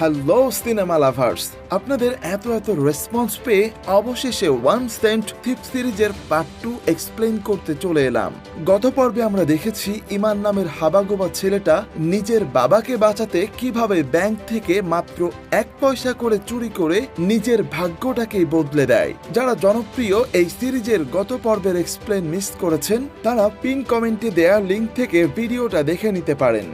Hello cinema lovers আপনাদের এত এত রেসপন্স পেয়ে অবশেষে ওয়ান সেন্ট থিপ সিরিজের পার্ট টু এক্সপ্লেন করতে চলে এলাম। গত পর্বে আমরা দেখেছি ইমান নামের হাবাগোবা ছেলেটা নিজের বাবাকে বাঁচাতে কীভাবে ব্যাংক থেকে মাত্র এক পয়সা করে চুরি করে নিজের ভাগ্যটাকেই বদলে দেয়। যারা জনপ্রিয় এই সিরিজের গত পর্বের এক্সপ্লেন মিস করেছেন, তারা পিন কমেন্টে দেয়া লিঙ্ক থেকে ভিডিওটা দেখে নিতে পারেন।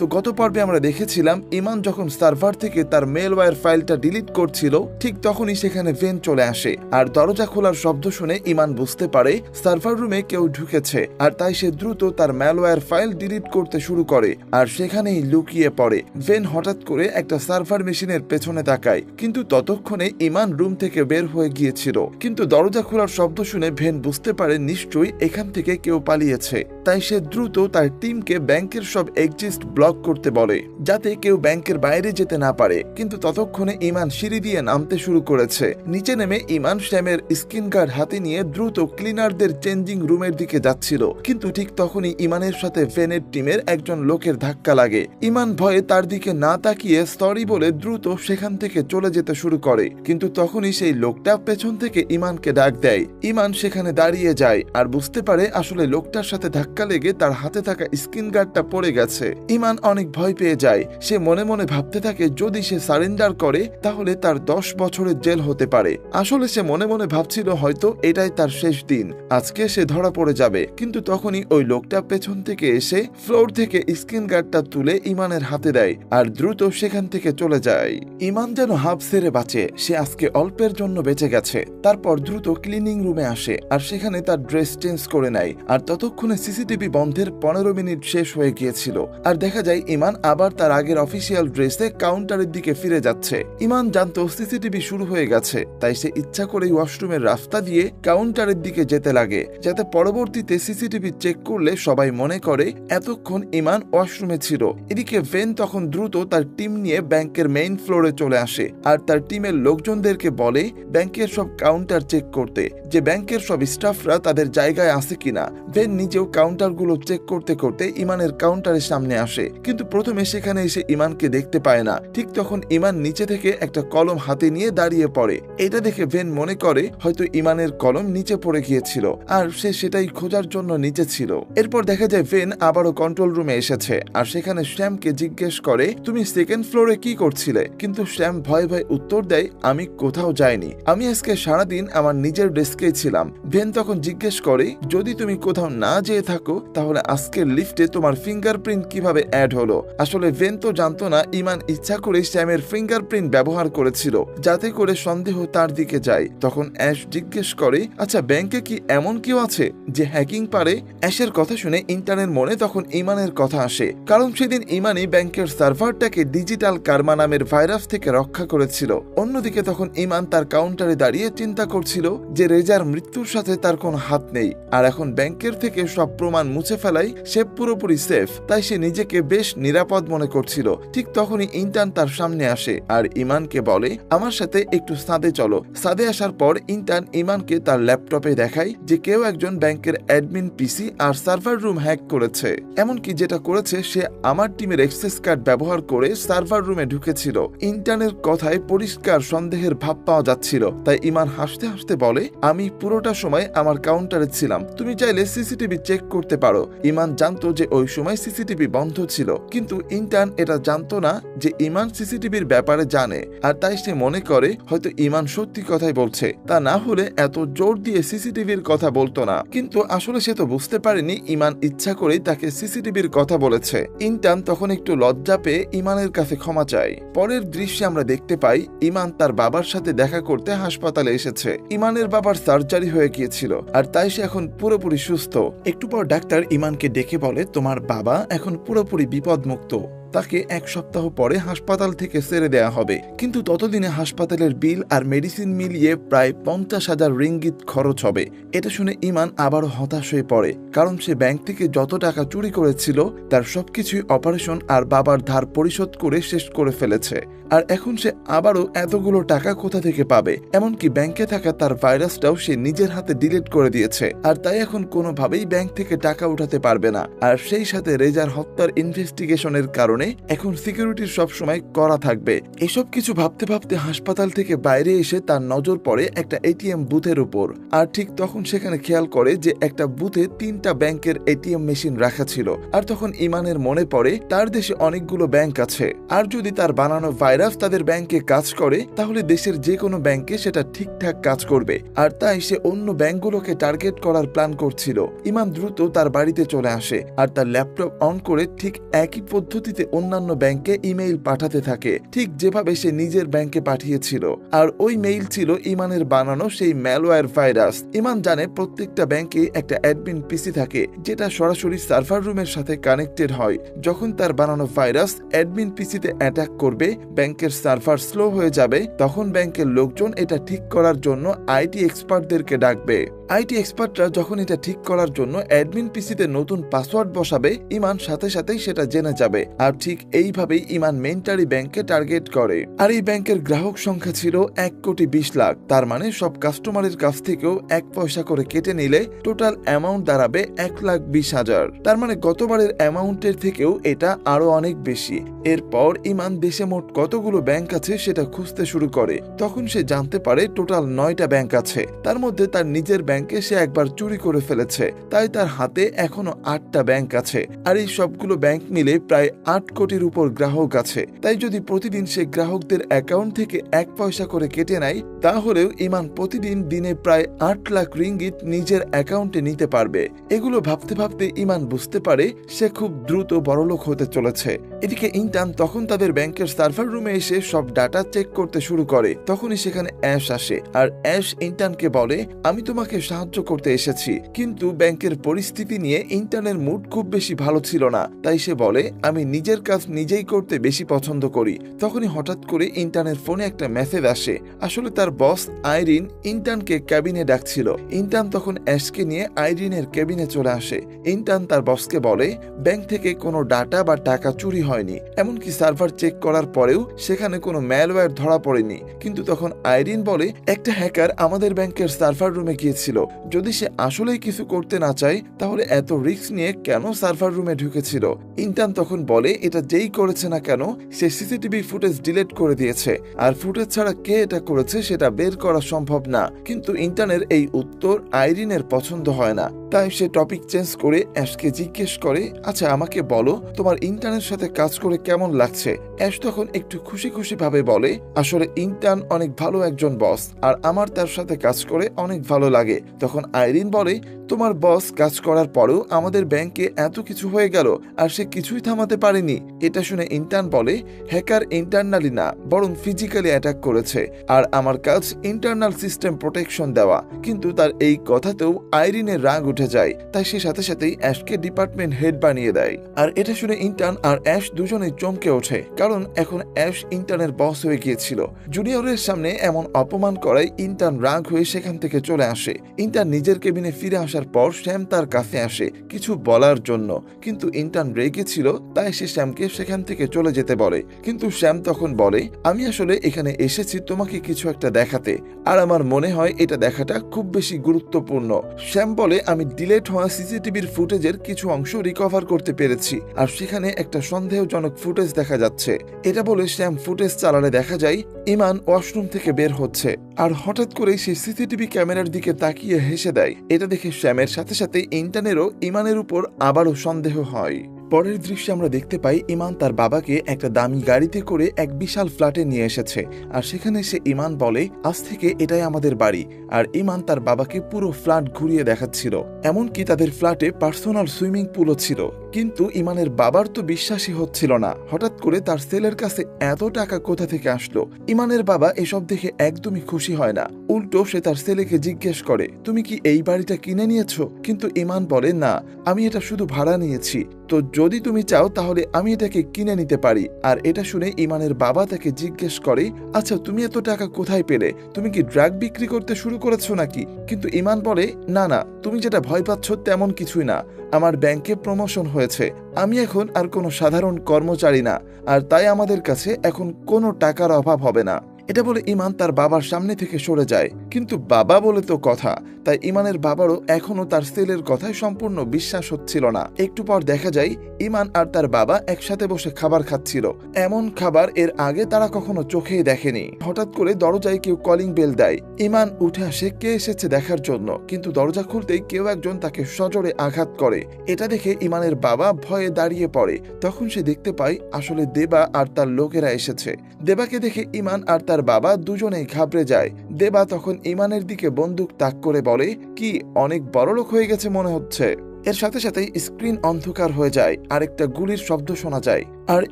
তো গত পর্বে আমরা দেখেছিলাম, ইমান যখন সার্ভার থেকে তার মেলওয়্যার ফাইলটা ডিলিট করছিল, ঠিক তখনই সেখানে ভেন চলে আসে। আর দরজা খোলার শব্দ শুনে ইমান বুঝতে পারে, সার্ভার রুমে কেউ ঢুকেছে, আর তাই সে দ্রুত তার ম্যালওয়্যার ফাইল ডিলিট করতে শুরু করে, আর সেখানেই লুকিয়ে পড়ে। ভেন হঠাৎ করে একটা সার্ভার মেশিনের পেছনে তাকায়, কিন্তু ততক্ষণে ইমান রুম থেকে বের হয়ে গিয়েছিল। কিন্তু দরজা খোলার শব্দ শুনে ভেন বুঝতে পারে নিশ্চয়ই এখান থেকে কেউ পালিয়েছে। তাই সে দ্রুত তার টিমকে ব্যাংকের সব এক্সিস্ট ব্লক করতে বলে, যাতে কেউ ব্যাংকের বাইরে যেতে না পারে। কিন্তু ততক্ষণে ইমান সিঁড়ি দিয়ে নামতে শুরু করেছে। নিচে নেমে ইমান শ্যামের স্ক্রিন গার্ড হাতে নিয়ে দ্রুত ক্লিনারদের চেঞ্জিং রুমের দিকে যাচ্ছিল। কিন্তু ঠিক তখনই ইমানের সাথে ভেনের টিমের একজন লোকের ধাক্কা লাগে। ইমান ভয়ে তার দিকে না তাকিয়ে সরি বলে দ্রুত সেখান থেকে চলে যেতে শুরু করে। কিন্তু তখনই সেই লোকটা পেছন থেকে ইমানকে ডাক দেয়। ইমান সেখানে দাঁড়িয়ে যায় আর বুঝতে পারে আসলে লোকটার সাথে ধাক্কা লেগে তার হাতে থাকা স্ক্রিন গার্ডটা পড়ে গেছে। ইমান অনেক ভয় পেয়ে যায়। সে মনে মনে ভাবতে থাকে, যদি সে সারেন্ডার করে, তাহলে তার দশ বছরের জেল হতে পারে। আসলে সে মনে মনে ভাবছিল হয়তো এটাই তার শেষ দিন। আজকে সে ধরা পড়ে যাবে। কিন্তু তখনই ওই লোকটা পেছন থেকে এসে ফ্লোর থেকে স্ক্রিন গার্ডটা তুলে ইমানের হাতে দেয় আর দ্রুত সেখান থেকে চলে যায়। ইমান যেন হাফ সেরে বাঁচে, সে আজকে অল্পের জন্য বেঁচে গেছে। তারপর দ্রুত ক্লিনিং রুমে আসে আর সেখানে তার ড্রেস চেঞ্জ করে নেয়। আর ততক্ষণে সিসিটিভি বন্ধের পনেরো মিনিট শেষ হয়ে গিয়েছিল। আর দেখা যায়, ইমান আবার তার আগের অফিসিয়াল ড্রেসে কাউন্টারের দিকে ফিরে যাচ্ছে। ইমান জানতো সিসিটিভি শুরু হয়ে গেছে, তাই সে ইচ্ছা করেই ওয়াশরুমের রাস্তা দিয়ে কাউন্টারের দিকে যেতে লাগে, যাতে পরবর্তীতে সিসিটিভি চেক করলে সবাই মনে করে এতক্ষণ ইমান ওয়াশরুমে ছিল। এদিকে ভেন তখন দ্রুত তার টিম নিয়ে ব্যাংকের মেইন ফ্লোরে চলে আসে, আর তার টিমের লোকজনদেরকে বলে ব্যাংকের সব কাউন্টার চেক করতে, যে ব্যাংকের সব স্টাফরা তাদের জায়গায় আছে কিনা। ভেন নিজেও কাউন্টারগুলো চেক করতে করতে ইমানের কাউন্টারের সামনে আসে। কিন্তু প্রথমে সেখানে এসে ইমানকে দেখতে পায় না। ঠিক তখন ইমান নিচে থেকে একটা কলম হাতে নিয়ে দাঁড়িয়ে পড়ে। এটা দেখে ভেন মনে করে, হয়তো ইমানের কলম নিচে পড়ে গিয়েছিল, আর সে সেটাই খোঁজার জন্য নিচে ছিল। এরপর দেখা যায় ভেন আবারও কন্ট্রোল রুমে এসেছে, আর সেখানে শ্যামকে জিজ্ঞেস করে, তুমি সেকেন্ড ফ্লোরে কি করছিলে? কিন্তু শ্যাম ভয় ভয় উত্তর দেয়, আমি কোথাও যাইনি। আমি আজকে সারাদিন আমার নিজের ডেস্কে ছিলাম। ভেন তখন জিজ্ঞেস করে, যদি তুমি কোথাও না যেয়ে থাকো, তাহলে আজকের লিফটে তোমার ফিঙ্গারপ্রিন্ট কীভাবে অ্যাড হলো। আসলে ভেন তো জানতো না, ইমান ইচ্ছা করে শ্যামের ফিঙ্গারপ্রিন্ট ব্যবহার করেছিল, যাতে করে সন্দেহ তার দিকে যায়। তখন অ্যাশ জিজ্ঞেস করে আচ্ছা ব্যাংকে কি এমন কেউ আছে যে হ্যাকিং পারে? অ্যাশের কথা শুনে ইন্টারনের মনে তখন ইমানের কথা আসে। কারণ সেদিন ইমানই ব্যাংকের সার্ভারটাকে ডিজিটাল কার্মা নামের ভাইরাস থেকে রক্ষা করেছিল। অন্যদিকে তখন ইমান তার কাউন্টারে দাঁড়িয়ে চিন্তা করছিল যে রেজার মৃত্যুর সাথে তার কোনো হাত নেই। আর এখন ব্যাংকের থেকে সব প্রমাণ মুছে ফেলাই সে পুরোপুরি সেফ, তাই সে নিজেকে বেশ নিরাপদ মনে করছিল। ঠিক তখনই ইন্টার্ন তার সামনে আসে আর ইমানকে বলে, আমার সাথে একটু সাদে চলো। সাদে আসার পর ইন্টার্ন ইমানকে তার ল্যাপটপে দেখায় যে কেউ একজন ব্যাংকের অ্যাডমিন পিসি আর সার্ভার রুম হ্যাক করেছে। এমনকি যেটা করেছে, সে আমার টিমের এক্সেস কার্ড ব্যবহার করে সার্ভার রুমে ঢুকেছিল। ইন্টার্নের কথায় পরিষ্কার সন্দেহের ভাব পাওয়া যাচ্ছিল। তাই ইমান হাসতে হাসতে বলে, আমি পুরোটা সময় আমার কাউন্টারে ছিলাম। তুমি চাইলে সিসিটিভি চেক করতে পারো। ইমান জানতো যে ওই সময় সিসিটিভি বন্ধ ছিল কিন্তু ইন্টার্ন এটা জানতো না যে ইমান সিসিটিভির ব্যাপারে জানে। আর তাই সে মনে করে, হয়তো ইমান সত্যি কথাই বলছে। তা না হলে এত জোর দিয়ে সিসিটিভির কথা বলতো না। কিন্তু আসলে সে তো বুঝতে পারেনি ইমান ইচ্ছা করেই তাকে সিসিটিভির কথা বলেছে। ইন্টার্ন তখন একটু লজ্জা পেয়ে ইমানের কাছে ক্ষমা চায়। পরের দৃশ্যে আমরা দেখতে পাই ইমান তার বাবার সাথে দেখা করতে হাসপাতালে এসেছে। ইমানের বাবার সার্জারি হয়ে গিয়েছিল। আর তাই সে এখন পুরোপুরি সুস্থ। একটু পর ডাক্তার ইমানকে ডেকে বলে, তোমার বাবা এখন পুরোপুরি বিপদমুক্ত। তাকে এক সপ্তাহ পরে হাসপাতাল থেকে ছেড়ে দেয়া হবে। কিন্তু ততদিনে হাসপাতালের বিল আর মেডিসিন মিলিয়ে প্রায় পঞ্চাশ হাজার রিঙ্গিত খরচ হবে। এটা শুনে ইমান আবারও হতাশ হয়ে পড়ে, কারণ সে ব্যাংক থেকে যত টাকা চুরি করেছিল, তার সবকিছুই অপারেশন আর বাবার ধার পরিশোধ করে শেষ করে ফেলেছে। আর এখন সে আবারও এতগুলো টাকা কোথা থেকে পাবে? এমনকি ব্যাংকে থাকা তার ভাইরাসটাও সে নিজের হাতে ডিলিট করে দিয়েছে। আর তাই এখন কোনোভাবেই ব্যাংক থেকে টাকা উঠাতে পারবে না। আর সেই সাথে রেজার হত্যার ইনভেস্টিগেশনের কারণে কারণে এখন সিকিউরিটির সবসময় করা থাকবে। এসব কিছু ভাবতে ভাবতে হাসপাতাল থেকে বাইরে এসে তার নজর পড়ে একটা এটিএম বুথের উপর। আর ঠিক তখন সেখানে খেয়াল করে যে একটা বুথে তিনটা ব্যাংকের এটিএম মেশিন রাখা ছিল। আর তখন ইমানের মনে পড়ে, তার দেশে অনেকগুলো ব্যাংক আছে। আর যদি তার বানানো ভাইরাস তাদের ব্যাংকে কাজ করে, তাহলে দেশের যে কোনো ব্যাংকে সেটা ঠিকঠাক কাজ করবে। আর তাই সে অন্য ব্যাংকগুলোকে টার্গেট করার প্ল্যান করছিল। ইমান দ্রুত তার বাড়িতে চলে আসে। আর তার ল্যাপটপ অন করে ঠিক একই পদ্ধতিতে অন্যান্য ব্যাংকে ইমেইল পাঠাতে থাকে। ঠিক যেভাবে সে নিজের ব্যাংকে পাঠিয়েছিল। আর ওই মেইল ছিল ইমানের বানানো সেই ম্যালওয়্যার ভাইরাস। ইমান জানে প্রত্যেকটা ব্যাংকে একটা অ্যাডমিন পিসি থাকে, যেটা সরাসরি সার্ভার রুমের সাথে কানেক্টেড হয়। যখন তার বানানো ভাইরাস অ্যাডমিন পিসিতে অ্যাটাক করবে, ব্যাংকের সার্ভার স্লো হয়ে যাবে, তখন ব্যাংকের লোকজন এটা ঠিক করার জন্য আইটি এক্সপার্টদেরকে ডাকবে। আইটি এক্সপার্টরা যখন এটা ঠিক করার জন্য অ্যাডমিন পিসিতে নতুন পাসওয়ার্ড বসাবে, ইমান সাথে সাথেই সেটা জেনে যাবে। আর ঠিক এইভাবেই ইমান মেন্টারি ব্যাংকে টার্গেট করে। আর এই ব্যাংকের গ্রাহক সংখ্যা ছিল এক কোটি বিশ লাখ। তার মানে সব কাস্টমারের কাছ থেকেও এক পয়সা করে কেটে নিলে টোটাল অ্যামাউন্ট দাঁড়াবে এক লাখ বিশ হাজার। তার মানে গতবারের অ্যামাউন্টের থেকেও এটা আরও অনেক বেশি। এরপর ইমান দেশে মোট কতগুলো ব্যাংক আছে সেটা খুঁজতে শুরু করে। তখন সে জানতে পারে টোটাল নয়টা ব্যাংক আছে। তার মধ্যে তার নিজের ব্যাংকে সে একবার চুরি করে ফেলেছে। তাই তার হাতে এখনও আটটা ব্যাংক আছে। আর এই সবগুলো ব্যাংক মিলে প্রায় আট কোটির উপর গ্রাহক আছে। তাই যদি প্রতিদিন সে গ্রাহকদের অ্যাকাউন্ট থেকে এক পয়সা করে কেটে নেয়, তাহলেও ইমান প্রতিদিন দিনে প্রায় আট লাখ রিঙ্গিত নিজের অ্যাকাউন্টে নিতে পারবে। এগুলো ভাবতে ভাবতে ইমান বুঝতে পারে, সে খুব দ্রুত বড়লোক হতে চলেছে। এদিকে ইন্টার্ন তখন তাদের ব্যাংকের সার্ভার রুমে এসে সব ডাটা চেক করতে শুরু করে। তখনই সেখানে অ্যাশ আসে। আর অ্যাশ ইন্টার্নকে বলে, আমি তোমাকে সাহায্য করতে এসেছি। কিন্তু ব্যাংকের পরিস্থিতি নিয়ে ইন্টার্নের মুড খুব বেশি ভালো ছিল না। তাই সে বলে, আমি নিজের কাজ নিজেই করতে বেশি পছন্দ করি। তখনই হঠাৎ করে ইন্টার্নের ফোনে একটা মেসেজ আসে। আসলে তার বস আইরিন ইন্টার্নকে ক্যাবিনে ডাকছিল। ইন্টার্ন তখন অ্যাশকে নিয়ে আইরিনের কেবিনে চলে আসে। ইন্টার্ন তার বসকে বলে, ব্যাংক থেকে কোনো ডাটা বা টাকা চুরি হয়নি। এমনকি সার্ভার চেক করার পরেও সেখানে কোনো ম্যালওয়্যার ধরা পড়েনি। কিন্তু তখন আইরিন বলে, একটা হ্যাকার আমাদের ব্যাংকের সার্ভার রুমে গিয়েছিল। যদি সে আসলেই কিছু করতে না চায়, তাহলে এত রিস্ক নিয়ে কেন সার্ভার রুমে ঢুকেছিল? ইন্টার্ন তখন বলে, এটা যেই করেছে না কেন, সে সিসিটিভি ফুটেজ ডিলেট করে দিয়েছে, আর ফুটেজ ছাড়া কে এটা করেছে সেটা বের করা সম্ভব না। কিন্তু ইন্টার্নের এই উত্তর আইরিনের পছন্দ হয় না। তাই সে টপিক চেঞ্জ করে অ্যাশকে জিজ্ঞেস করে আচ্ছা আমাকে বলো, তোমার ইন্টার্নের সাথে কাজ করে কেমন লাগছে? অ্যাশ তখন একটু খুশি খুশি ভাবে বলে, আসলে ইন্টার্ন অনেক ভালো একজন বস আর আমার তার সাথে কাজ করে অনেক ভালো লাগে। তখন আইরিন বলে, তোমার বস কাজ করার পরেও আমাদের ব্যাংকে এত কিছু হয়ে গেল, আর সে কিছুই থামাতে পারেনি। এটা শুনে ইন্টার্ন বলে, হ্যাকার ইন্টারনালি না, বরং ফিজিক্যালি অ্যাটাক করেছে, আর আমার কাজ ইন্টারনাল সিস্টেম প্রোটেকশন দেওয়া। কিন্তু তার এই কথাতেও আইরিনের রাগ উঠে যায়, তাই সে সাথে সাথেই অ্যাশকে ডিপার্টমেন্ট হেড বানিয়ে দেয়। আর এটা শুনে ইন্টার্ন আর অ্যাশ দুজনেই চমকে ওঠে, কারণ এখন অ্যাশ ইন্টার্নের বস হয়ে গিয়েছিল। জুনিয়রের সামনে এমন অপমান করায় ইন্টার্ন রাগ হয়ে সেখান থেকে চলে আসে। ইন্টার্ন নিজের কেবিনে ফিরে আসার পর শ্যাম তার কাছে আসে কিছু বলার জন্য। কিন্তু ইন্টার্ন রেগে ছিল, তাই সে শ্যামকে সেখান থেকে চলে যেতে বলে। কিন্তু শ্যাম তখন বলে, আমি আসলে এখানে এসেছি তোমাকে কিছু একটা দেখাতে। আর আমার মনে হয় এটা দেখাটা খুব বেশি গুরুত্বপূর্ণ। শ্যাম বলে, আমি ডিলেট হওয়া সিসিটিভির ফুটেজের কিছু অংশ রিকভার করতে পেরেছি, আর সেখানে একটা সন্দেহজনক ফুটেজ দেখা যাচ্ছে। এটা বলে শ্যাম ফুটেজ চালালে দেখা যায়, ইমান ওয়াশরুম থেকে বের হচ্ছে, আর হঠাৎ করে সে সিসিটিভি ক্যামেরার দিকে তাকিয়ে হেসে দেয়। এটা দেখে শ্যামের সাথে সাথে ইন্টারনেরও ইমানের উপর আবারও সন্দেহ হয়। পরের দৃশ্যে আমরা দেখতে পাই ইমান তার বাবাকে একটা দামি গাড়িতে করে এক বিশাল ফ্ল্যাটে নিয়ে এসেছে। আর সেখানে সে ইমান বলে, আজ থেকে এটাই আমাদের বাড়ি। আর ইমান তার বাবাকে পুরো ফ্ল্যাট ঘুরিয়ে দেখাচ্ছিল। এমনকি তাদের ফ্ল্যাটে পার্সোনাল সুইমিং পুলও ছিল। কিন্তু ইমানের বাবার তো বিশ্বাসই হচ্ছিল না। হঠাৎ করে তার ছেলের কাছে এত টাকা কোথা থেকে আসলো? ইমানের বাবা এসব দেখে একদমই খুশি হয় না। উল্টো সে তার ছেলেকে জিজ্ঞেস করে, তুমি কি এই বাড়িটা কিনে নিয়েছো? কিন্তু ইমান বলে, না, আমি এটা শুধু ভাড়া নিয়েছি। তো যদি তুমি চাও তাহলে আমি এটাকে কিনে নিতে পারি। আর এটা শুনে ইমানের বাবা তাকে জিজ্ঞেস করে আচ্ছা তুমি এত টাকা কোথায় পেলে? তুমি কি ড্রাগ বিক্রি করতে শুরু করেছ নাকি? কিন্তু ইমান বলে, না না, তুমি যেটা ভয় পাচ্ছ তেমন কিছুই না। আমার ব্যাংকে প্রমোশন হয়েছে। আমি এখন আর কোনো সাধারণ কর্মচারী না, আর তাই আমাদের কাছে এখন কোনো টাকার অভাব হবে না। এটা বলে ইমান তার বাবার সামনে থেকে সরে যায়। কিন্তু বাবা বলে তো কথা তাই ইমানের বাবারও এখনও তার সেলের কথায় সম্পূর্ণ বিশ্বাস হচ্ছিল না। একটু পর দেখা যায়, ইমান আর তার বাবা একসাথে বসে খাবার খাচ্ছিল। এমন খাবার এর আগে তারা কখনো চোখেই দেখেনি। হঠাৎ করে দরজায় কেউ কলিং বেল দেয়। ইমান উঠে আসে কে এসেছে দেখার জন্য। কিন্তু দরজা খুলতেই কেউ একজন তাকে সজোরে আঘাত করে। এটা দেখে ইমানের বাবা ভয়ে দাঁড়িয়ে পড়ে। তখন সে দেখতে পায়, আসলে দেবা আর তার লোকেরা এসেছে। দেবাকে দেখে ইমান আর তার বাবা দুজনেই ঘাবড়ে যায়। দেবা তখন ইমানের দিকে বন্দুক তাক করে বলে কি অনেক বড় লোক হয়ে গেছে মনে হচ্ছে। এর সাথে সাথে স্ক্রিন অন্ধকার হয়ে যায়, আরেকটা গুলির শব্দ শোনা যায়। আর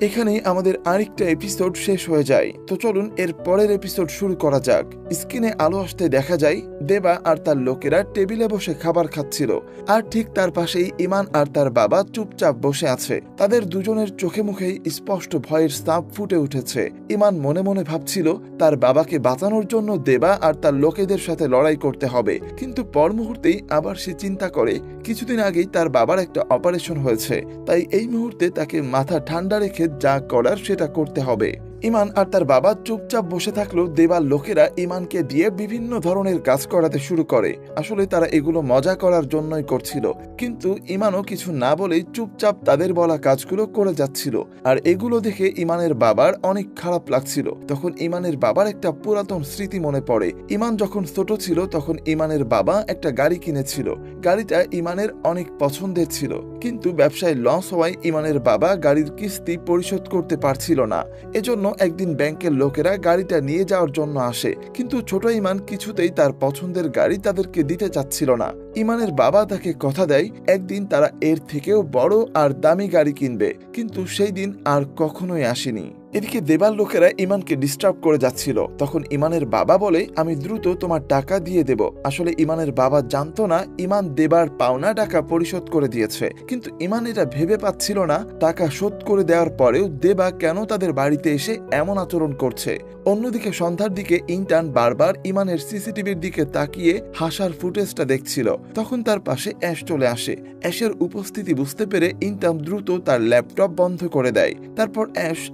এখানেই আমাদের আরেকটা এপিসোড শেষ হয়ে যায়। তো চলুন এর পরের এপিসোড শুরু করা যাক। স্ক্রিনে আলো আসতে দেখা যায়, দেবা আর তার লোকেরা টেবিলে বসে খাবার খাচ্ছিল। আর ঠিক তার পাশেই ইমান আর তার বাবা চুপচাপ বসে আছে। তাদের দুজনের চোখে মুখেই স্পষ্ট ভয়ের স্তাপ ফুটে উঠেছে। ইমান মনে মনে ভাবছিল, তার বাবাকে বাঁচানোর জন্য দেবা আর তার লোকেদের সাথে লড়াই করতে হবে। কিন্তু পর মুহূর্তেই আবার সে চিন্তা করে, কিছুদিন আগেই তার বাবার একটা অপারেশন হয়েছে। তাই এই মুহূর্তে তাকে মাথা ঠান্ডা রেখে যা করার সেটা করতে হবে। ইমান আর তার বাবা চুপচাপ বসে থাকলেও দেবার লোকেরা ইমানকে দিয়ে বিভিন্ন ধরনের কাজ করাতে শুরু করে। আসলে তারা এগুলো মজা করার জন্যই করছিল, কিন্তু ইমানও কিছু না বলেই চুপচাপ তাদের বলা কাজগুলো করে যাচ্ছিল। আর এগুলো দেখে ইমানের বাবার অনেক খারাপ লাগছিল। তখন ইমানের বাবার একটা পুরাতন স্মৃতি মনে পড়ে। ইমান যখন ছোট ছিল, তখন ইমানের বাবা একটা গাড়ি কিনেছিল। গাড়িটা ইমানের অনেক পছন্দের ছিল। কিন্তু ব্যবসায় লস হওয়ায় ইমানের বাবা গাড়ির কিস্তি পরিশোধ করতে পারছিল না। এজন্য একদিন ব্যাংকের লোকেরা গাড়িটা নিয়ে যাওয়ার জন্য আসে, কিন্তু ছোট ইমান কিছুতেই তার পছন্দের গাড়ি তাদেরকে দিতে চাচ্ছিল না। ইমানের বাবা তাকে কথা দেয়, একদিন তারা এর থেকেও বড় আর দামি গাড়ি কিনবে, কিন্তু সেই দিন আর কখনোই আসেনি। এদিকে দেবার লোকেরা ইমানকে ডিস্টার্ব করে যাচ্ছিল। তখন ইমানের বাবা বলে, আমি দ্রুত তোমার টাকা দিয়ে দেব। আসলে ইমানের বাবা জানতো না, ইমান দেবার পাওনা টাকা পরিশোধ করে দিয়েছে। কিন্তু ইমান এটা ভেবে পাচ্ছিল না, টাকা শোধ করে দেওয়ার পরেও দেবা কেন তাদের বাড়িতে এসে এমন আচরণ করছে? অন্যদিকে সন্ধ্যার দিকে ইন্টার্ন বারবার ইমানের সিসিটিভির দিকে তাকিয়ে হাসার ফুটেজটা দেখছিল। তখন তার পাশে অ্যাশ চলে আসে। অ্যাশের উপস্থিতি বুঝতে পেরে ইন্টার্ন দ্রুত তার ল্যাপটপ বন্ধ করে দেয়। তারপর অ্যাশ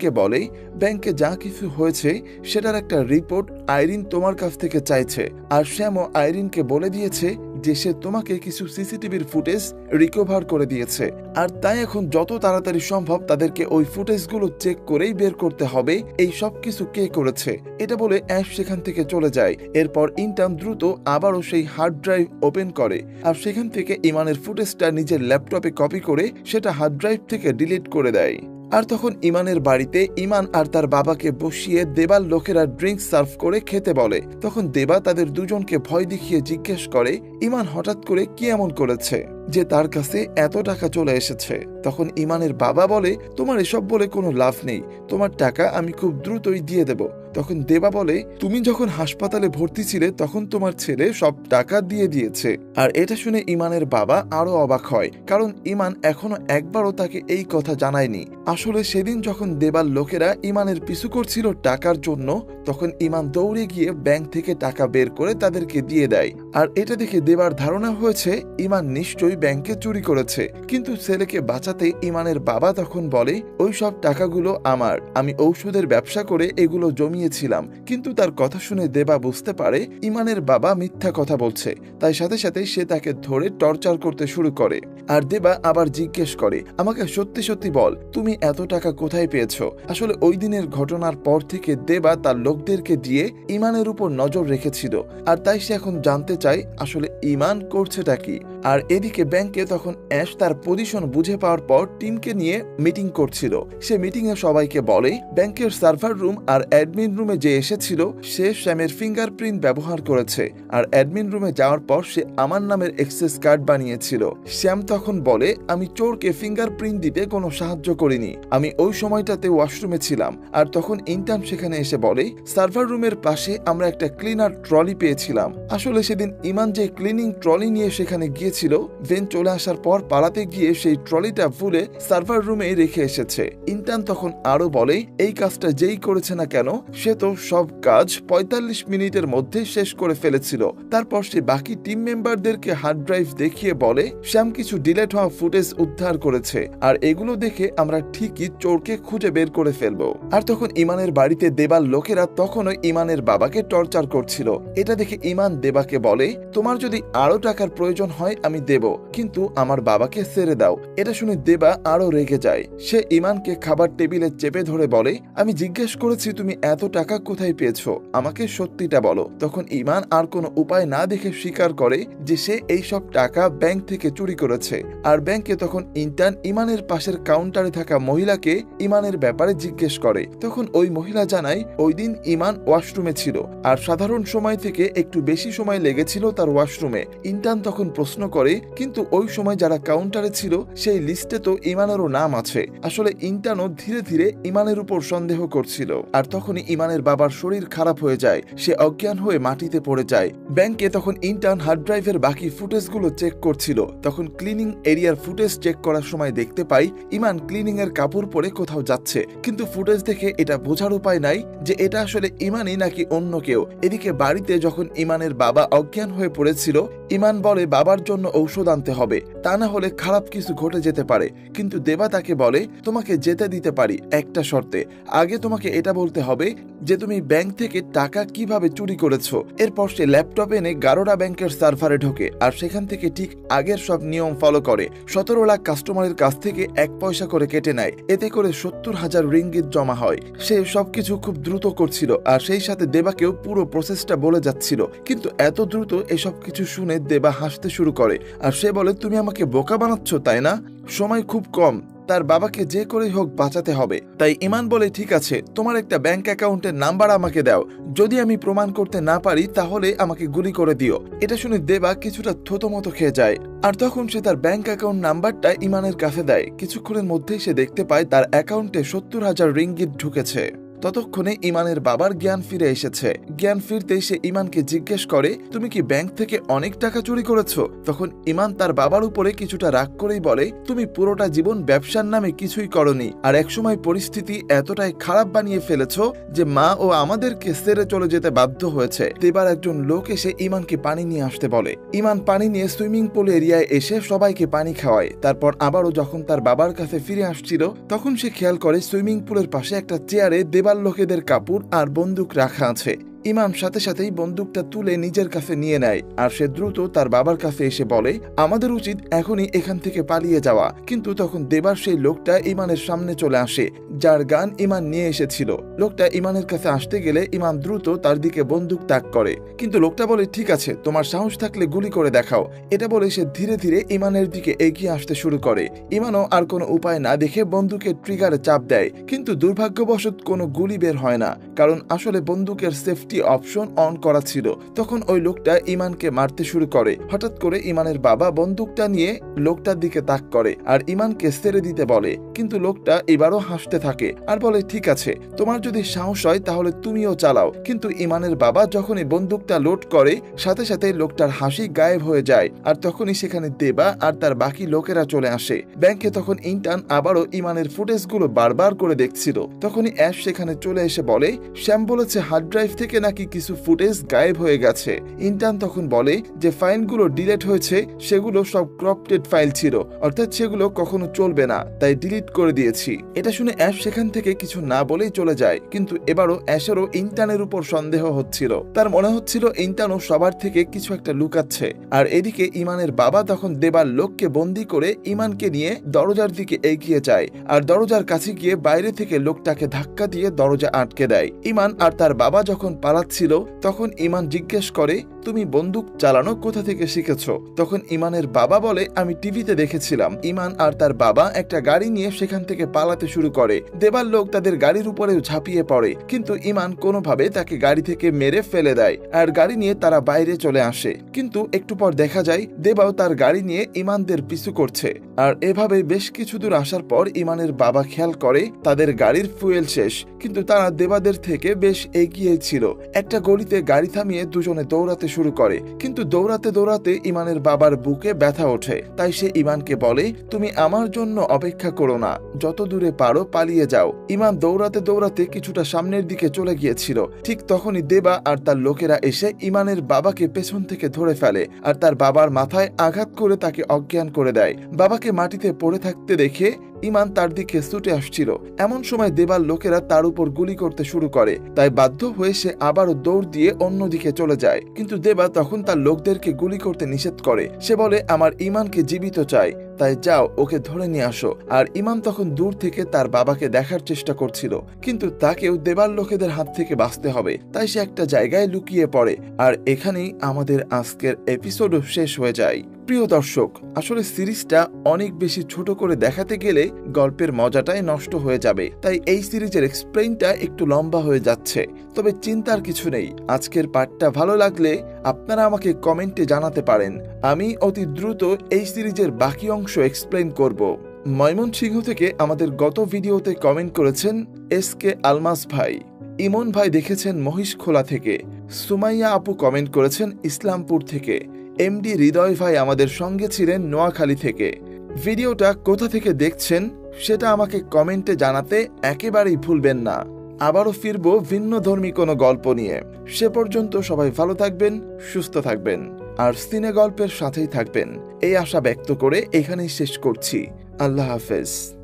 ইন্টার্নকে বলে, ব্যাংকে যা কিছু হয়েছে, সেটার একটা রিপোর্ট আইরিন তোমার কাছ থেকে চাইছে। আর শ্যামও আইরিনকে বলে দিয়েছে যে সে তোমাকে কিছু সিসিটিভির ফুটেজ রিকভার করে দিয়েছে। আর তাই এখন যত তাড়াতাড়ি সম্ভব তাদেরকে ওই ফুটেজগুলো চেক করেই বের করতে হবে, এই সব কিছু কে করেছে? এটা বলে অ্যাশ সেখান থেকে চলে যায়। এরপর ইন্টার্ন দ্রুত আবারও সেই হার্ড ড্রাইভ ওপেন করে। আর সেখান থেকে ইমানের ফুটেজটা নিজের ল্যাপটপে কপি করে সেটা হার্ড ড্রাইভ থেকে ডিলিট করে দেয়। আর তখন ইমানের বাড়িতে ইমান আর তার বাবাকে বসিয়ে দেবার লোকেরা ড্রিঙ্ক সার্ভ করে খেতে বলে। তখন দেবা তাদের দুজনকে ভয় দেখিয়ে জিজ্ঞেস করে, ইমান হঠাৎ করে কি এমন করেছে? যে তার কাছে এত টাকা চলে এসেছে। তখন ইমানের বাবা বলে, তোমার এসব বলে কোনো লাভ নেই। তোমার টাকা আমি খুব দ্রুতই দিয়ে দেব। তখন দেবা বলে, তুমি যখন হাসপাতালে ভর্তি ছিলে, তখন তোমার ছেলে সব টাকা দিয়ে দিয়েছে। আর এটা শুনে ইমানের বাবা আরও অবাক হয়, কারণ ইমান এখনও একবারও তাকে এই কথা জানায়নি। আসলে সেদিন যখন দেবার লোকেরা ইমানের পিছু করছিল টাকার জন্য, তখন ইমান দৌড়ে গিয়ে ব্যাংক থেকে টাকা বের করে তাদেরকে দিয়ে দেয়। আর এটা দেখে দেবার ধারণা হয়েছে, ইমান নিশ্চয়ই ব্যাংকে চুরি করেছে। কিন্তু ছেলেকে বাঁচাতে ইমানের বাবা তখন বলে, ওই সব টাকাগুলো আমার। আমি ঔষধের ব্যবসা করে এগুলো জমিয়েছিলাম কিন্তু তার কথা শুনে দেবা বুঝতে পারে ইমানের বাবা মিথ্যা কথা বলছে, তাই সাথে সাথে সে তাকে ধরে টর্চার করতে শুরু করে। আর দেবা আবার জিজ্ঞেস করে, আমাকে সত্যি সত্যি বল, তুমি এত টাকা কোথায় পেয়েছ? আসলে ওই দিনের ঘটনার পর থেকে দেবা তার লোকদেরকে দিয়ে ইমানের উপর নজর রেখেছিল, আর তাই সে এখন জানতে চায় আসলে ইমান করছেটা কি। আর এদিকে ব্যাংকে তখন অ্যাশ তার পজিশন বুঝে পাওয়ার পর টিমকে নিয়ে মিটিং করছিল। সে মিটিংয়ে সবাইকে বলে, ব্যাংকের সার্ভার রুম আর অ্যাডমিন রুমে যে এসেছিল, সে শ্যামের ফিঙ্গারপ্রিন্ট ব্যবহার করেছে। আর অ্যাডমিন রুমে যাওয়ার পর সে আমার নামের এক্সেস কার্ড বানিয়েছিল। শ্যাম তখন বলে, আমি চোরকে ফিঙ্গারপ্রিন্ট দিতে কোনো সাহায্য করিনি। আমি ওই সময়টাতে ওয়াশরুমে ছিলাম। আর তখন ইন্টার্ন সেখানে এসে বলে সার্ভার রুমের পাশে আমরা একটা ক্লিনার ট্রলি পেয়েছিলাম। আসলে সেদিন ইমান যে ক্লিনিং ট্রলি নিয়ে সেখানে গিয়েছিল ভেন চলে আসার পর পালাতে গিয়ে সেই ট্রলিটা ভুলে সার্ভার রুমে রেখে এসেছে। ইন্টার্ন তখন আরও বলে, এই কাজটা যেই করেছে না কেন সে তো সব কাজ পঁয়তাল্লিশ মিনিটের মধ্যে শেষ করে ফেলেছিল। তারপর সে বাকি টিম মেম্বারদেরকে হার্ড ড্রাইভ দেখিয়ে বলে, শ্যাম কিছু ডিলেট হওয়া ফুটেজ উদ্ধার করেছে, আর এগুলো দেখে আমরা ঠিকই চোরকে খুঁজে বের করে ফেলব। আর তখন ইমানের বাড়িতে দেবার লোকেরা তখনও ইমানের বাবাকে টর্চার করছিল। এটা দেখে ইমান দেবাকে বলে, তোমার যদি আরও টাকার প্রয়োজন হয়, আমি দেব, কিন্তু আমার বাবাকে ছেড়ে দাও। এটা শুনে দেবা আরও রেগে যায়। সে ইমানকে খাবার টেবিলে চেপে ধরে বলে, আমি জিজ্ঞেস করেছি তুমি এত টাকা কোথায় পেয়েছ? আমাকে সত্যিটা বলো। তখন ইমান আর কোনো উপায় না দেখে স্বীকার করে যে সে এই সব টাকা ব্যাংক থেকে চুরি করেছে। আর ব্যাংকে তখন ইন্টার্ন ইমানের পাশের কাউন্টারে থাকা মহিলাকে ইমানের ব্যাপারে জিজ্ঞেস করে। তখন ওই মহিলা জানায়, ওই দিন ইমান ওয়াশরুমে ছিল। আর সাধারণ সময় থেকে একটু বেশি সময় লেগেছিল তার ওয়াশরুমে। ইন্টার্ন তখন প্রশ্ন করে, কিন্তু ওই সময় যারা কাউন্টারে ছিল, সেই লিস্টে তো ইমানেরও নাম আছে। আসলে ইন্টার্নও ধীরে ধীরে ইমানের উপর সন্দেহ করছিল। আর তখনই ইমানের বাবার শরীর খারাপ হয়ে যায়। সে অজ্ঞান হয়ে মাটিতে পড়ে যায়। ব্যাংকে তখন ইন্টার্ন হার্ড ড্রাইভের বাকি ফুটেজগুলো চেক করছিল। তখন ক্লিনিং এরিয়ার ফুটেজ চেক করার সময় দেখতে পাই, ইমান ক্লিনিং এর কাপড় পরে কোথাও যাচ্ছে। কিন্তু ফুটেজ দেখে এটা বোঝার উপায় নাই যে এটা আসলে ইমানই নাকি অন্য কেউ। এদিকে বাড়িতে যখন ইমানের বাবা অজ্ঞান হয়ে পড়েছিল, ইমান বলে বাবার জন্য ঔষধ আনতে হবে। তা না হলে খারাপ কিছু ঘটে যেতে পারে। কিন্তু দেবা তাকে বলে, তোমাকে যেতে দিতে পারি, একটা শর্তে। আগে তোমাকে এটা বলতে হবে যে তুমি ব্যাংক থেকে টাকা কীভাবে চুরি করেছ। এরপর সে ল্যাপটপ এনে গারোডা ব্যাংকের সার্ভারে ঢোকে আর সেখান থেকে ঠিক আগের সব নিয়ম ফলো করে। সতেরো লাখ কাস্টমারের কাছ থেকে এক পয়সা করে কেটে নেয়। এতে করে সত্তর হাজার রিঙ্গিত জমা হয়। সে সবকিছু খুব দ্রুত করছিল আর সেই সাথে দেবাকেও পুরো প্রসেসটা বলে যাচ্ছিল। কিন্তু এত দ্রুত এসব কিছু শুনে দেবা হাসতে শুরু করে। আর সে বলে, তুমি আমাকে বোকা বানাচ্ছ, তাই না? সময় খুব কম। তার বাবাকে যে করেই হোক বাঁচাতে হবে। তাই ইমান বলে, ঠিক আছে, তোমার একটা ব্যাংক অ্যাকাউন্টের নাম্বার আমাকে দাও। যদি আমি প্রমাণ করতে না পারি, তাহলে আমাকে গুলি করে দিও। এটা শুনে দেবা কিছুটা থতমতো খেয়ে যায়। আর তখন সে তার ব্যাংক অ্যাকাউন্ট নাম্বারটা ইমানের কাছে দেয়। কিছুক্ষণের মধ্যেই সে দেখতে পায় তার অ্যাকাউন্টে সত্তর হাজার রিঙ্গিত ঢুকেছে। ততক্ষণে ইমানের বাবার জ্ঞান ফিরে এসেছে। জ্ঞান ফিরতেই সে ইমানকে জিজ্ঞেস করে, তুমি কি ব্যাংক থেকে অনেক টাকা চুরি করেছ? তখন ইমান তার বাবার উপরে কিছুটা রাগ করেই বলে, তুমি পুরোটা জীবন ব্যবসার নামে কিছুই করনি, আর একসময় পরিস্থিতি এতটাই খারাপ বানিয়ে ফেলেছো যে মা ও আমাদেরকে সেরে চলে যেতে বাধ্য হয়েছে। এবার একজন লোক এসে ইমানকে পানি নিয়ে আসতে বলে। ইমান পানি নিয়ে সুইমিং পুল এরিয়ায় এসে সবাইকে পানি খাওয়ায়। তারপর আবারও যখন তার বাবার কাছে ফিরে আসছিল, তখন সে খেয়াল করে সুইমিং পুলের পাশে একটা চেয়ারে দেবা দেবার লোকেদের কাপড় আর বন্দুক রাখা আছে। ইমাম সাথে সাথেই বন্দুকটা তুলে নিজের কাছে নিয়ে নেয়, আর সে দ্রুত তার বাবার কাছে এসে বলে, আমাদের উচিত এখনই এখান থেকে পালিয়ে যাওয়া। কিন্তু তখন দেবার সেই লোকটা ইমানের সামনে চলে আসে, যার গান ইমান নিয়ে এসেছিল। লোকটা ইমানের কাছে আসতে গেলে ইমাম দ্রুত তার দিকে বন্দুক তাক করে। কিন্তু লোকটা বলে, ঠিক আছে, তোমার সাহস থাকলে গুলি করে দেখাও। এটা বলে সে ধীরে ধীরে ইমানের দিকে এগিয়ে আসতে শুরু করে। ইমানও আর কোনো উপায় না দেখে বন্দুকের ট্রিগারে চাপ দেয়। কিন্তু দুর্ভাগ্যবশত কোনো গুলি বের হয় না, কারণ আসলে বন্দুকের সেফটি একটি অপশন অন করা ছিল। তখন ওই লোকটা ইমানকে মারতে শুরু করে। হঠাৎ করে ইমানের বাবা বন্দুকটা নিয়ে লোকটার দিকে তাক করে আর ইমানকে ছেড়ে দিতে বলে। কিন্তু লোকটা এবারও হাসতে থাকে আর বলে, ঠিক আছে, তোমার যদি সাহস হয় তাহলে তুমিও চালাও। কিন্তু ইমানের বাবা যখনই বন্দুকটা লোড করে, সাথে সাথে লোকটার হাসি গায়েব হয়ে যায় আর তখনই সেখানে দেবা আর তার বাকি লোকেরা চলে আসে। ব্যাংকে তখন ইন্টার্ন আবারও ইমানের ফুটেজগুলো বারবার করে দেখছিল। তখনই অ্যাশ সেখানে চলে এসে বলে, শ্যাম বলেছে হার্ড ড্রাইভ থেকে নাকি কিছু ফুটেজ গায়েব হয়ে গেছে। ইন্টার্ন তখন বলে যে ফাইলগুলো ডিলিট হয়েছে, সেগুলো সব ক্রপটেড ফাইল ছিল, অর্থাৎ সেগুলো কখনো চলবে না, তাই ডিলিট করে দিয়েছি। এটা শুনে অ্যাশ সেখান থেকে কিছু না বলেই চলে যায়, কিন্তু এবারও অ্যাশেরও ইন্টার্নের উপর সন্দেহ হচ্ছিল। তার মনে হচ্ছিল ইন্টার্নও সবার থেকে কিছু একটা লুকাচ্ছে। আর এদিকে ইমানের বাবা তখন দেবার লোককে বন্দি করে ইমানকে নিয়ে দরজার দিকে এগিয়ে যায়, আর দরজার কাছে গিয়ে বাইরে থেকে লোকটাকে ধাক্কা দিয়ে দরজা আটকে দেয়। ইমান আর তার বাবা যখন পালাচ্ছিল তখন ইমান জিজ্ঞেস করে তুমি বন্দুক চালানো কোথা থেকে শিখেছ? তখন ইমানের বাবা বলে, আমি টিভিতে দেখেছিলাম। ইমান আর তার বাবা একটা গাড়ি নিয়ে সেখান থেকে পালাতে শুরু করে। দেবার লোক তাদের গাড়ির উপরে ঝাঁপিয়ে পড়ে। কিন্তু ইমান কোনোভাবে তাকে গাড়ি থেকে মেরে ফেলে দেয় আর গাড়ি নিয়ে তারা বাইরে চলে আসে। কিন্তু একটু পর দেখা যায়, দেবাও তার গাড়ি নিয়ে ইমানদের পিছু করছে। আর এভাবে বেশ কিছু দূর আসার পর ইমানের বাবা খেয়াল করে, তাদের গাড়ির ফুয়েল শেষ। কিন্তু তারা দেবাদের থেকে বেশ এগিয়ে ছিল। একটা গলিতে গাড়ি থামিয়ে দুজনে দৌড়াতে শুরু করে। কিন্তু দৌড়াতে দৌড়াতে ইমানের বাবার বুকে ব্যথা ওঠে। তাই সে ইমানকে বলে, তুমি আমার জন্য অপেক্ষা করো না। যত দূরে পারো পালিয়ে যাও। ইমান দৌড়াতে দৌড়াতে কিছুটা সামনের দিকে চলে গিয়েছিল। ঠিক তখনই দেবা আর তার লোকেরা এসে ইমানের বাবাকে পেছন থেকে ধরে ফেলে আর তার বাবার মাথায় আঘাত করে তাকে অজ্ঞান করে দেয়। বাবাকে মাটিতে পড়ে থাকতে দেখে ইমান তার দিকে ছুটে আসছিল। এমন সময় দেবার লোকেরা তার উপর গুলি করতে শুরু করে। তাই বাধ্য হয়ে সে আবারও দৌড় দিয়ে অন্যদিকে চলে যায়। কিন্তু দেবা তখন তার লোকদেরকে গুলি করতে নিষেধ করে। সে বলে, আমার ইমানকে জীবিত চাই। তাই যাও, ওকে ধরে নিয়ে আসো। আর ইমাম তখন দূর থেকে তার বাবাকে দেখার চেষ্টা করছিল। কিন্তু তাকেও দেবার লোকেদের হাত থেকে বাঁচতে হবে। তাই সে একটা জায়গায় লুকিয়ে পড়ে। আর এখানেই আমাদের আজকের এপিসোডও শেষ হয়ে যায়। প্রিয় দর্শক, আসলে সিরিজটা অনেক বেশি ছোট করে দেখাতে গেলে গল্পের মজাটাই নষ্ট হয়ে যাবে। তাই এই সিরিজের এক্সপ্লেইনটা একটু লম্বা হয়ে যাচ্ছে। তবে চিন্তার কিছু নেই। আজকের পার্টটা ভালো লাগলে আপনারা আমাকে কমেন্টে জানাতে পারেন। আমি অতি দ্রুত এই সিরিজের বাকি অংশ এক্সপ্লেন করব। ময়মনসিংহ থেকে আমাদের গত ভিডিওতে কমেন্ট করেছেন এস কে আলমাস ভাই। ইমন ভাই দেখেছেন মহিষখোলা থেকে। সুমাইয়া আপু কমেন্ট করেছেন ইসলামপুর থেকে। এমডি হৃদয় ভাই আমাদের সঙ্গে ছিলেন নোয়াখালী থেকে। ভিডিওটা কোথা থেকে দেখছেন সেটা আমাকে কমেন্টে জানাতে একেবারেই ভুলবেন না। আবারও ফিরব ভিন্ন ধর্মী কোনো গল্প নিয়ে। সে পর্যন্ত সবাই ভালো থাকবেন, সুস্থ থাকবেন। আর সিনে গল্পের সাথেই থাকবেন। এই আশা ব্যক্ত করে এখানেই শেষ করছি। আল্লাহ হাফেজ।